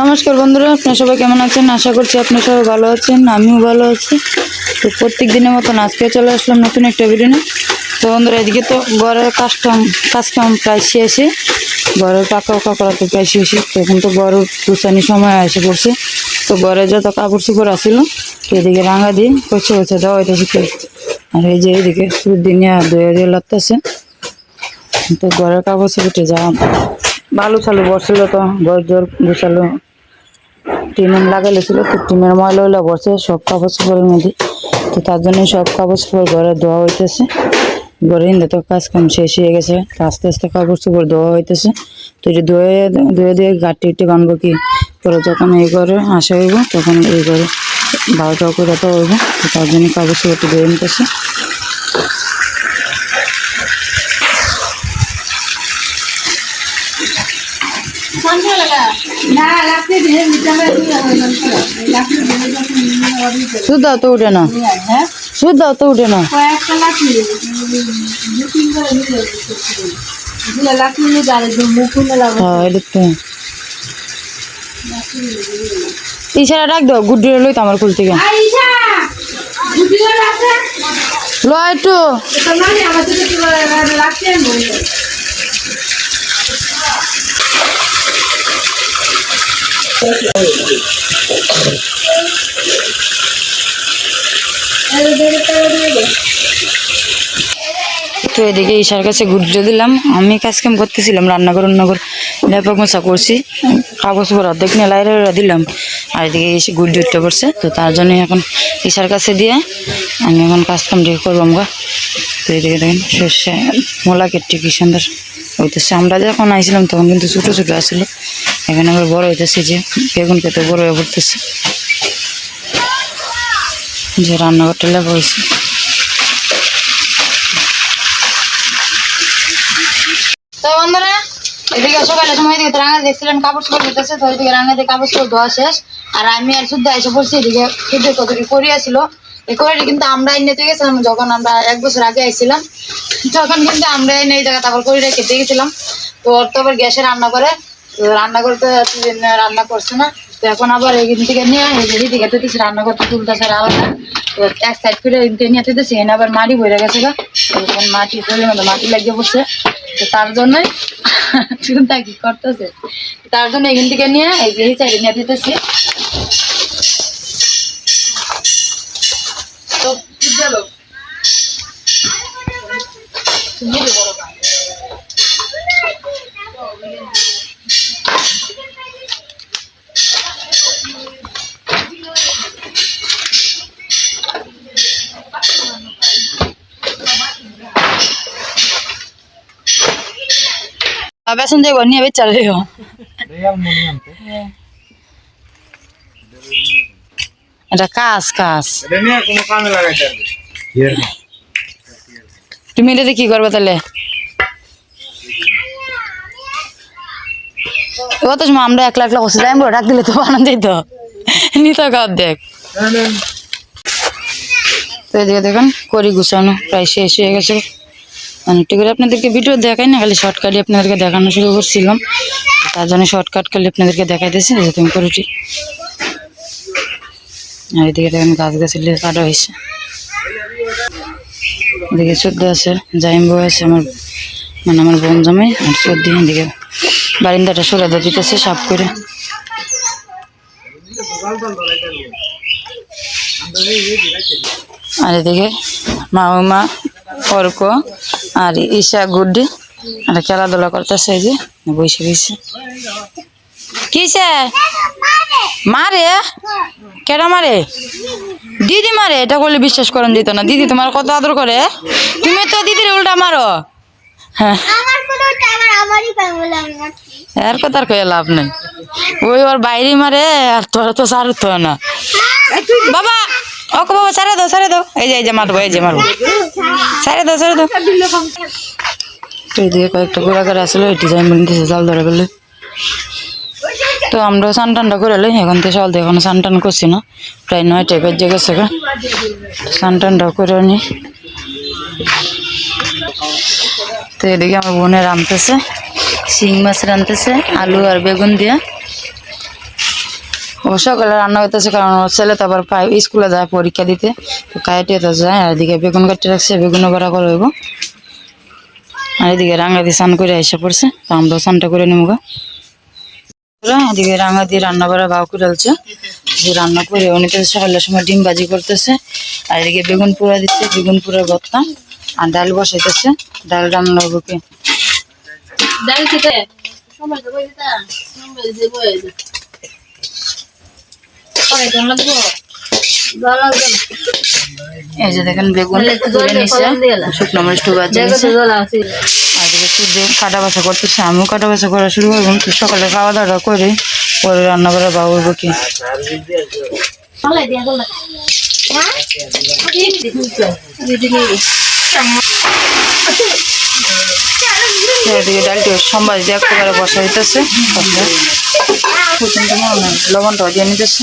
নমস্কার বন্ধুরা, আপনারা সবাই কেমন আছেন? আশা করছি আপনারা সবাই ভালো আছেন, আমিও ভালো আছি। তো প্রত্যেক দিনের মতন আজকে চলে আসলাম নতুন একটা ভিডিও নিয়ে। তো বন্ধুরা, এদিকে তো ঘরের কাজকাম কাজকাম প্রায় শেষে। ঘরের পাকা ওকা করা তো প্রায় শেষে। তো এখন তো ঘর গুছানি সময় এসে পড়ছে। তো ঘরে যত কাপড় চোপড় আসিল এদিকে রাঙা দিয়ে কচে কচে দেওয়া হইতেছে তো আর এই যে এদিকে সুর দিয়ে দিয়ে লাগতেছে তো ঘরের কাপড় উঠে যা বালু চালু বসছিল তো ঘর জোর গুছালো। টিনের লাগাইলে ছিল তো টিমের ময়লা হইলা বসে, সব কাগজ চোপড়ের মধ্যে তো তার জন্য সব কাগজ চোপড় ঘরে ধোয়া হইতেছে। ঘরে ইন্দে তো কাজ কাম শেষ হয়ে গেছে, আস্তে আস্তে কাপড় চোপড় ধোয়া হইতেছে। তো এটা ধুয়ে ধুয়ে দিয়ে গাঁটি উঠে বানবো কি? পরে যখন এই ঘরে আসা হইব, তখন এই ঘরে বারোটা করে তো হইব। তো তার জন্য কাগজ চোপড় ধুয়ে নিতেছে। শুদ্ধ উঠে না। শুদ্ধ উঠে না। হ্যাঁ ইশারা ডাক দাও গুড লই তো আমার করে আছে ল একটু। তো এদিকে ঈশার কাছে গুড্ডে দিলাম। আমি কাজ কাম করতেছিলাম রান্নাঘর রান্নাঘর লেপা মোছা করছি। কাগজ পর অর্ধেক নিয়ে লাইরে দিলাম। আর এদিকে এসে উঠতে পড়ছে। তো তার জন্য এখন ঈশার কাছে দিয়ে আমি এখন কাজ কাম দিয়ে করব আমরা তো এদিকে দেখেন, সর্ষে, মোলা কেটে কি সুন্দর হইতেছে। আমরা যখন আইছিলাম তখন কিন্তু ছোটো ছোটো আসছিল এখন আবার বড় হইতেছে যে বেগুন খেতে বড় হয়ে পড়তেছে। যে রান্নাঘরটা লেপা হয়েছে। কাপড় দিয়ে ধোয়া শেষ। আর আমি আর এসে পড়ছি করিটি কিন্তু আমরা গেছিলাম, যখন আমরা এক বছর আগে কিন্তু এই জায়গা তারপর করিটা খেতে গেছিলাম। তো ওর গ্যাসে রান্না করে। রান্না করতে রান্না করছে না, তো এখন আবার এখান থেকে নিয়ে এই দিকে তুলতেছি রান্না করতে তুলতেছে আলাদা তো এক সাইড করে এদিকে নিয়ে দিতেছি এনে আবার মাটি ভরে গেছে গা। এখন মাটি মতো মাটি লাগিয়ে পড়ছে তো তার জন্যই চিন্তা কি করতেছে? তার জন্য এখান থেকে নিয়ে এই সাইডে নিয়ে দিতেছি বেসন দিয়ে নিয়ে বেচ চালে এটা কাজ কাজ তুমি এটাতে কি করবে তাহলে কত সময় আমরা একলা একলা বসে যাই ডাক দিলে তো আনন্দ দিত নিত দেখ তো এদিকে দেখুন করি গুছানো প্রায় শেষ হয়ে গেছে অনেকটা করে আপনাদেরকে ভিডিও দেখাই না, খালি শর্টকাটই আপনাদেরকে দেখানো শুরু করছিলাম। তার জন্য শর্টকাট খালি আপনাদেরকে দেখাইতেছি যে তুমি করিটি। আর এদিকে দেখেন গাছ গাছালি কাটা হয়েছে। এদিকে সর্দি আছে, জাইম্বু আছে আমার মানে আমার বোন জামাই, আর সর্দি এদিকে বারিন্দাটা সরে দিয়ে দিতেছে, সাফ করে। আর এদিকে মাউমা অর্ক আর ঈশা গুড্ডি। আর খেলাধুলা করতেছে এই যে বসে বসে কিসে? মারে? কেডা মারে? দিদি মারে? এটা করলে বিশ্বাস করেন যেত না। দিদি তোমার কত আদর করে? তুমি তো দিদির উল্টা মারো। হ্যাঁ। আর কয়ে লাভ নেই। ওই ওর বাইরে মারে আর তোরা তো সারতো না। বাবা! ওকে বাবা সারে দাও সারে দাও। এই যে এই যে মারবো, এই যে মারবো। সারে দাও সারে দাও। তো এদিকে কয়েকটা গোড়াকার আসলো এটি যাই বলতেছে জাল ধরে ফেলে তো আমরা স্নান টানটা করে এলাই এখন তো সকাল থেকে এখনও স্নান টান করছি না। প্রায় নয়টায় বেজে গেছে গা। স্নান টানটাও করে নি। তো এদিকে আমার বোনের রাঁধতেছে শিং মাছ রাঁধতেছে, আলু আর বেগুন দিয়ে। সকালে রান্না করতেছে কারণ ওর ছেলে তো আবার স্কুলে যায় পরীক্ষা দিতে। তো তো যায়, আর এদিকে বেগুন কাটতে রাখছে, বেগুন বড়া করে হইব। আর এদিকে রাঙা দিয়ে স্নান করে এসে পড়ছে, তো আমরাও স্নানটা করে নেব। এদিকে রাঙা দিয়ে রান্না করা বাউ করে আলছে। যে রান্না করে তো সকালের সময় ডিম বাজি করতেছে। আর এদিকে বেগুন পোড়া দিচ্ছে, বেগুন পোড়া ভর্তা। আর ডাল বসাইতেছে, ডাল রান্না হব কি? ডাল খেতে? সময় তো বই দিতা সময় যে বই দিতা পরে কেমন লাগবো ভালো লাগবে না এই যে দেখেন বেগুন একটু তুলে নিছে। শুকনো মরিচ আছে। আর সূর্য কাটা বাসা করতেছে আমিও কাটা বাসা করা শুরু করব। সকালে খাওয়া দাওয়া করে পরে রান্না করে হইবো কি? এদিকে ডালটি সম্বাস দিয়ে একেবারে বসা দিতেছে লবণটাও দিয়ে নিতেছে।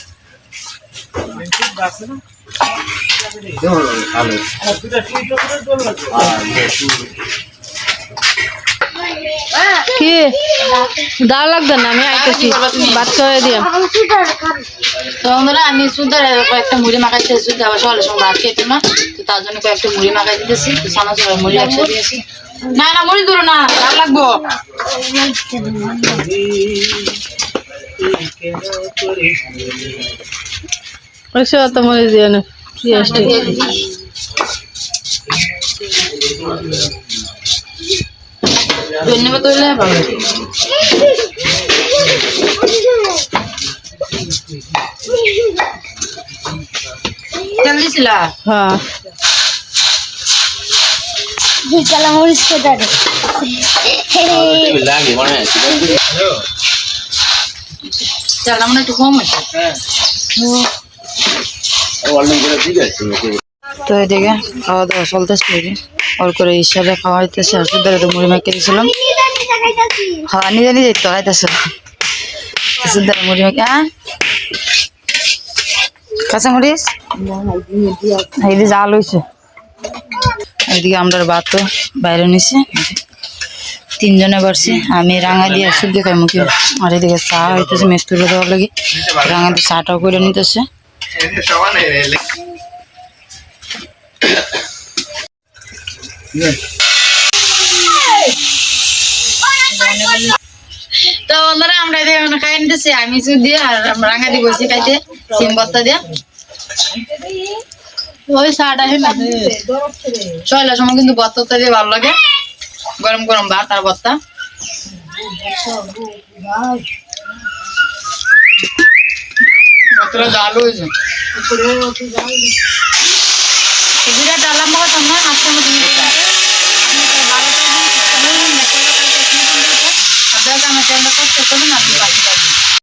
কি? না, আমি আইতেছি। দিয়া। আমি কয়েকটা মুড়ি মাখাইতে সুদা আবার সকালে সময় ভাত খেতে না, তো তার জন্য কয়েকটা মুড়ি মাখাই দিতেছি আর মুড়ি একসাথে দিয়েছি। না না, মুড়ি দূর না ভালো লাগবো। ওইসব অত মনে দিয়ে না পেঁয়াজটা ধন্যবাদ হইলে ভালো তেল দিছিলা হ্যাঁ তেলটা মানে একটু কম আছে তো এদিকে খাওয়া দাওয়া চলতেছে এদিকে ওর করে হিসাবে খাওয়া হইতেছে সুদারে তো মুড়ি মাখিয়ে দিয়েছিলাম খাওয়া নিজে নিজেই তো খাইতেছে। সুদারে মুড়ি মাখি হ্যাঁ কাঁচা মরিচ? এইদিকে জাল হয়েছে এদিকে আমরা ভাতও বাইরে নিছি। তিনজনে বাড়ছি। আমি রাঙা দিয়ে সুদ খাই মুখে। আর এদিকে চা হইতেছে মেস্তুরে দেওয়ার লাগে। রাঙা দিয়ে চাটাও করে নিতেছে। তো বন্ধুরা, আমরা এখন খাই নিতেছি। আমি দিয়ে আর রাঙা দিয়ে বসে খাইতে, সিম ভর্তা দিয়ে। ওই না চলে, সময় কিন্তু ভর্তা দিয়ে ভালো লাগে। গরম গরম ভাত আর ভর্তা ভর্তাটা জাল হয়েছে। ভিডিওটা লম্বা করতাম না। আজকে কিন্তু আপনাদের আমার চ্যানেলটা সাবস্ক্রাইব করবেন আপনি থাকবেন